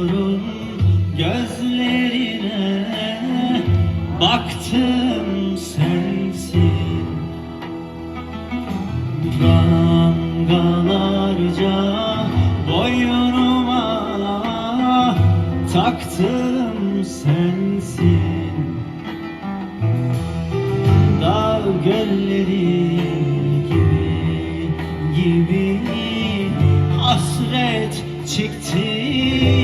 uçurum gözlerine. Baktım sensin. Prangalarca boynuma taktım sensin. Dağ gölleri gibi gibi hasret çektim.